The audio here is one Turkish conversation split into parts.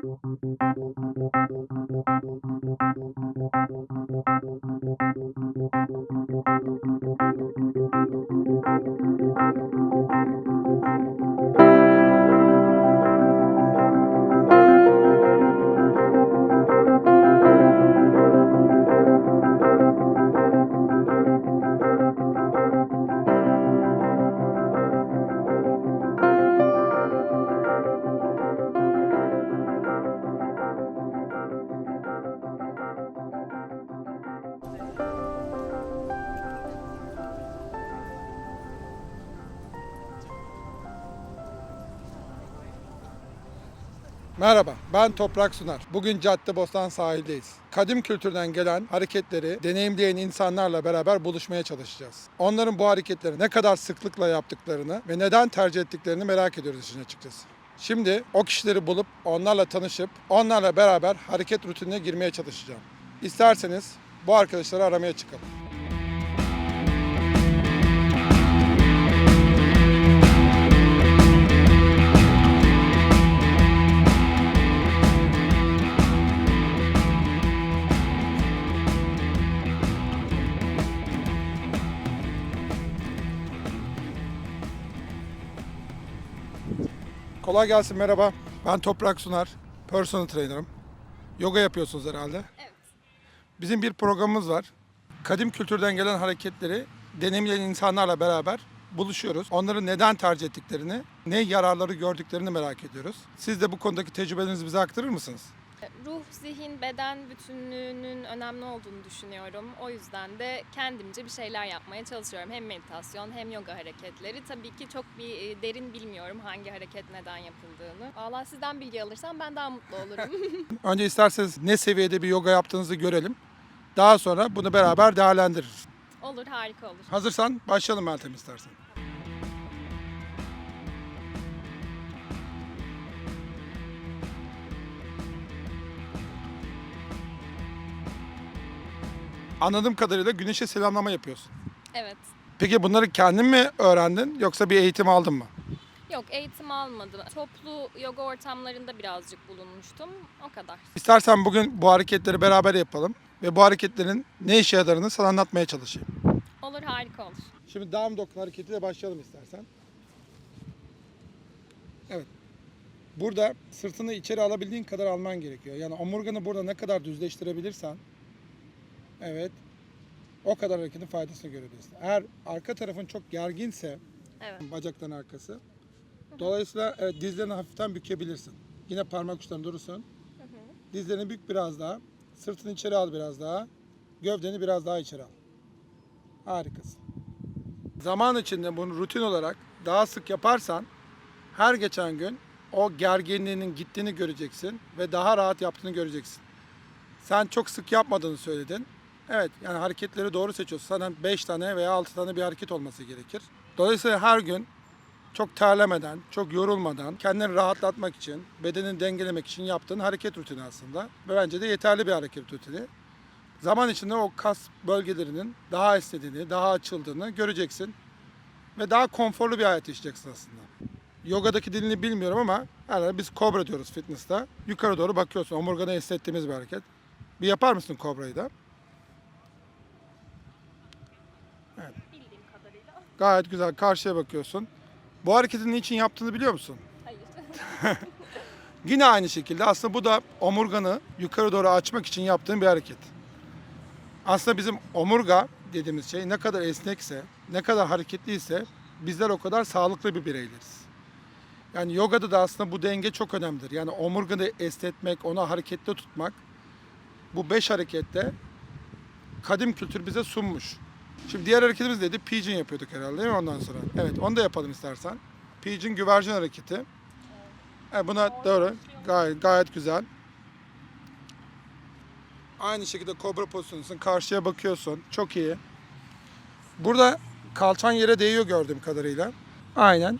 Thank you. Merhaba, ben Toprak Sunar. Bugün Caddebostan sahildeyiz. Kadim kültürden gelen hareketleri deneyimleyen insanlarla beraber buluşmaya çalışacağız. Onların bu hareketleri ne kadar sıklıkla yaptıklarını ve neden tercih ettiklerini merak ediyoruz işin açıkçası. Şimdi o kişileri bulup onlarla tanışıp onlarla beraber hareket rutinine girmeye çalışacağım. İsterseniz bu arkadaşları aramaya çıkalım. Kolay gelsin, merhaba. Ben Toprak Sunar, personal trainer'ım. Yoga yapıyorsunuz herhalde. Evet. Bizim bir programımız var. Kadim kültürden gelen hareketleri deneyimleyen insanlarla beraber buluşuyoruz. Onların neden tercih ettiklerini, ne yararları gördüklerini merak ediyoruz. Siz de bu konudaki tecrübelerinizi bize aktarır mısınız? Ruh, zihin, beden bütünlüğünün önemli olduğunu düşünüyorum. O yüzden de kendimce bir şeyler yapmaya çalışıyorum. Hem meditasyon hem yoga hareketleri. Tabii ki çok bir e, derin bilmiyorum hangi hareket neden yapıldığını. Valla sizden bilgi alırsam ben daha mutlu olurum. Önce isterseniz ne seviyede bir yoga yaptığınızı görelim. Daha sonra bunu beraber değerlendiririz. olur, harika olur. Hazırsan başlayalım Meltem istersen. Anladığım kadarıyla güneşe selamlama yapıyorsun. Evet. Peki bunları kendin mi öğrendin yoksa bir eğitim aldın mı? Yok eğitim almadım. Toplu yoga ortamlarında birazcık bulunmuştum. O kadar. İstersen bugün bu hareketleri beraber yapalım ve bu hareketlerin ne işe yaradığını sana anlatmaya çalışayım. Olur, harika olur. Şimdi down dog hareketiyle başlayalım istersen. Evet. Burada sırtını içeri alabildiğin kadar alman gerekiyor. Yani omurganı burada ne kadar düzleştirebilirsen evet o kadar hareketin faydasını görebilirsin. Eğer arka tarafın çok gerginse Evet. bacaktan arkası dolayısıyla evet, dizlerini hafiften bükebilirsin. Yine parmak uçlarını durursun. Dizlerini bük biraz daha. Sırtını içeri al biraz daha. Gövdeni biraz daha içeri al. Harikasın. Zaman içinde bunu rutin olarak daha sık yaparsan her geçen gün o gerginliğinin gittiğini göreceksin ve daha rahat yaptığını göreceksin. Sen çok sık yapmadığını söyledin. Evet yani hareketleri doğru seçiyorsun. Sana 5 tane veya 6 tane bir hareket olması gerekir. Dolayısıyla her gün çok terlemeden, çok yorulmadan, kendini rahatlatmak için, bedenini dengelemek için yaptığın hareket rutini aslında. Ve bence de yeterli bir hareket rutini. Zaman içinde o kas bölgelerinin daha esnediğini, daha açıldığını göreceksin. Ve daha konforlu bir hayat yaşayacaksın aslında. Yogadaki dilini bilmiyorum ama herhalde biz kobra diyoruz fitness'ta. Yukarı doğru bakıyorsun. Omurganı esnettiğimiz bir hareket. Bir yapar mısın kobrayı da? Bildiğim kadarıyla. Gayet güzel. Karşıya bakıyorsun. Bu hareketi niçin yaptığını biliyor musun? Hayır. Yine aynı şekilde aslında bu da omurganı yukarı doğru açmak için yaptığın bir hareket. Aslında bizim omurga dediğimiz şey ne kadar esnekse, ne kadar hareketliyse bizler o kadar sağlıklı bir bireyleriz. Yani yogada da aslında bu denge çok önemlidir. Yani omurganı esnetmek, onu harekette tutmak bu beş harekette kadim kültür bize sunmuş. Şimdi diğer hareketimiz neydi? Pigeon yapıyorduk herhalde değil mi ondan sonra? Evet onu da yapalım istersen. Pigeon güvercin hareketi. Evet, buna doğru. Gayet, gayet güzel. Aynı şekilde kobra pozisyonundasın. Karşıya bakıyorsun. Çok iyi. Burada kalçan yere değiyor gördüğüm kadarıyla. Aynen.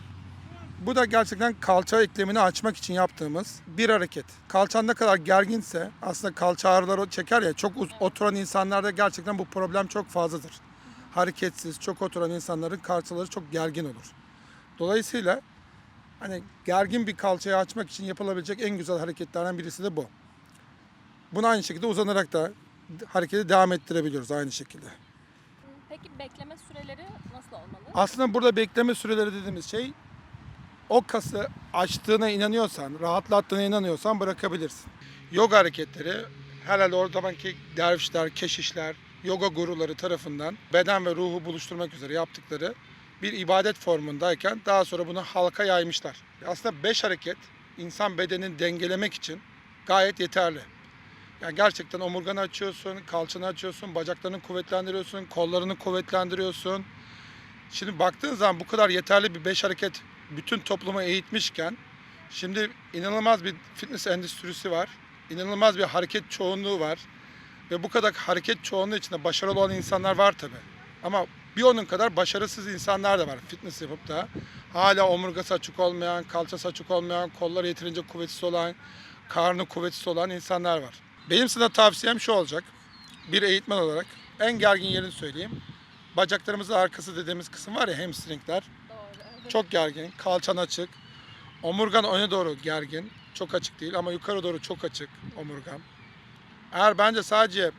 Bu da gerçekten kalça eklemini açmak için yaptığımız bir hareket. Kalçan ne kadar gerginse aslında kalça ağrıları çeker ya çok oturan insanlarda gerçekten bu problem çok fazladır. Hareketsiz, çok oturan insanların kalçaları çok gergin olur. Dolayısıyla Hani gergin bir kalçayı açmak için yapılabilecek en güzel hareketlerden birisi de bu. Bunu aynı şekilde uzanarak da hareketi devam ettirebiliyoruz aynı şekilde. Peki bekleme süreleri nasıl olmalı? Aslında burada bekleme süreleri dediğimiz şey o kası açtığına inanıyorsan, rahatlattığına inanıyorsan bırakabilirsin. Yoga hareketleri herhalde o zamanki dervişler, keşişler, yoga guruları tarafından beden ve ruhu buluşturmak üzere yaptıkları bir ibadet formundayken daha sonra bunu halka yaymışlar. Aslında beş hareket insan bedenini dengelemek için gayet yeterli. Yani gerçekten omurganı açıyorsun, kalçanı açıyorsun, bacaklarını kuvvetlendiriyorsun, kollarını kuvvetlendiriyorsun. Şimdi baktığın zaman bu kadar yeterli bir beş hareket bütün toplumu eğitmişken şimdi inanılmaz bir fitness endüstrisi var. İnanılmaz bir hareket çoğunluğu var. Ve bu kadar hareket çoğunluğu içinde başarılı olan insanlar var tabi. Ama bir onun kadar başarısız insanlar da var fitness yapıp da. Hala omurgası açık olmayan, kalçası açık olmayan, kolları yeterince kuvvetsiz olan, karnı kuvvetsiz olan insanlar var. Benim sana tavsiyem şu olacak. Bir eğitmen olarak en gergin yerini söyleyeyim. Bacaklarımızın arkası dediğimiz kısım var ya hamstringler. Doğru. Çok gergin, kalçan açık. Omurgan öne doğru gergin. Çok açık değil ama yukarı doğru çok açık omurgan. Eğer bence sadece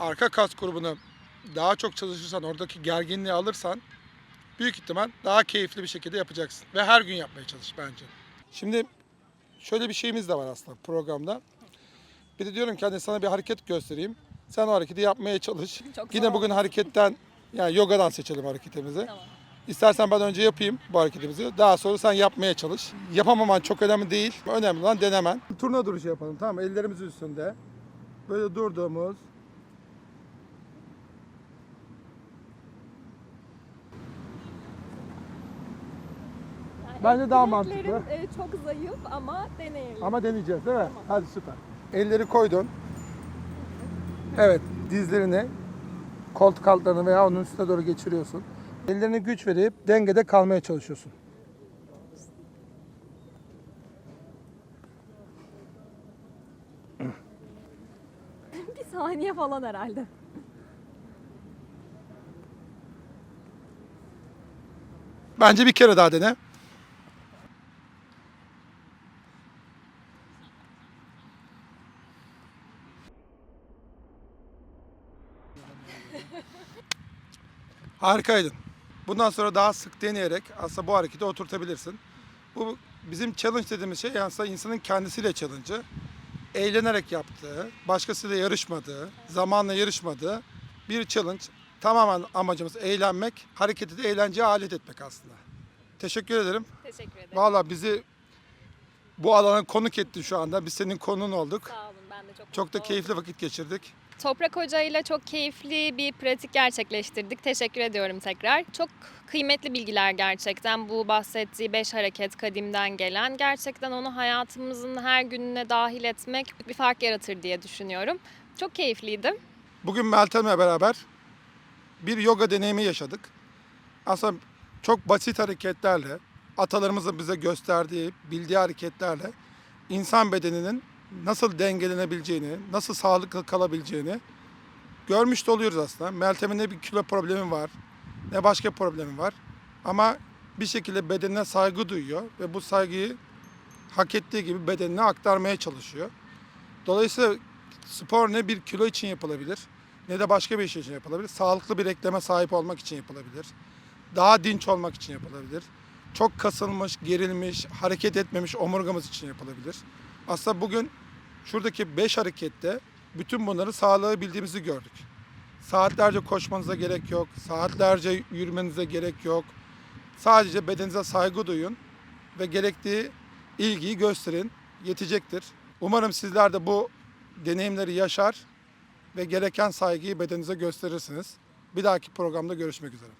arka kas grubunu daha çok çalışırsan, oradaki gerginliği alırsan büyük ihtimal daha keyifli bir şekilde yapacaksın. Ve her gün yapmaya çalış bence. Şimdi şöyle bir şeyimiz de var aslında programda. Bir de diyorum ki hani sana bir hareket göstereyim. Sen o hareketi yapmaya çalış. Çok Yine bugün hareketten yani yogadan seçelim hareketimizi. Tamam. İstersen ben önce yapayım bu hareketimizi. Daha sonra sen yapmaya çalış. Yapamaman çok önemli değil. Önemli olan denemen. Turna duruşu yapalım tamam mı? Ellerimiz üstünde. Böyle durduğumuz. Bence daha mantıklı. E, çok zayıf ama deneyelim. Ama deneyeceğiz değil mi? Hadi süper. Elleri koydun. Evet dizlerini koltuk altlarını veya onun üstüne doğru geçiriyorsun. Ellerine güç verip dengede kalmaya çalışıyorsun. Saniye falan herhalde. Bence bir kere daha dene. Harikaydın. Bundan sonra daha sık deneyerek aslında bu hareketi oturtabilirsin. Bu bizim challenge dediğimiz şey aslında insanın kendisiyle challenge'ı. Eğlenerek yaptığı, başkasıyla yarışmadığı, zamanla yarışmadığı bir challenge. Tamamen amacımız eğlenmek, hareketi de eğlenceye alet etmek aslında. Teşekkür ederim. Teşekkür ederim. Valla bizi bu alana konuk ettin şu anda. Biz senin konun olduk. Sağ olun ben de çok Çok da mutlu keyifli vakit geçirdik. Toprak Hoca ile çok keyifli bir pratik gerçekleştirdik. Teşekkür ediyorum tekrar. Çok kıymetli bilgiler gerçekten. Bu bahsettiği beş hareket kadimden gelen. Gerçekten onu hayatımızın her gününe dahil etmek bir fark yaratır diye düşünüyorum. Çok keyifliydi. Bugün Meltem'le beraber bir yoga deneyimi yaşadık. Aslında çok basit hareketlerle, atalarımızın bize gösterdiği, bildiği hareketlerle insan bedeninin nasıl dengelenebileceğini, nasıl sağlıklı kalabileceğini görmüş de oluyoruz aslında. Meltem'in ne bir kilo problemi var, ne başka problemi var. Ama bir şekilde bedenine saygı duyuyor ve bu saygıyı hak ettiği gibi bedenine aktarmaya çalışıyor. Dolayısıyla spor ne bir kilo için yapılabilir ne de başka bir şey için yapılabilir. Sağlıklı bir ekleme sahip olmak için yapılabilir. Daha dinç olmak için yapılabilir. Çok kasılmış, gerilmiş, hareket etmemiş omurgamız için yapılabilir. Aslında bugün şuradaki 5 harekette bütün bunları sağlayabildiğimizi gördük. Saatlerce koşmanıza gerek yok, saatlerce yürümenize gerek yok. Sadece bedeninize saygı duyun ve gerektiği ilgiyi gösterin, yetecektir. Umarım sizler de bu deneyimleri yaşar ve gereken saygıyı bedeninize gösterirsiniz. Bir dahaki programda görüşmek üzere.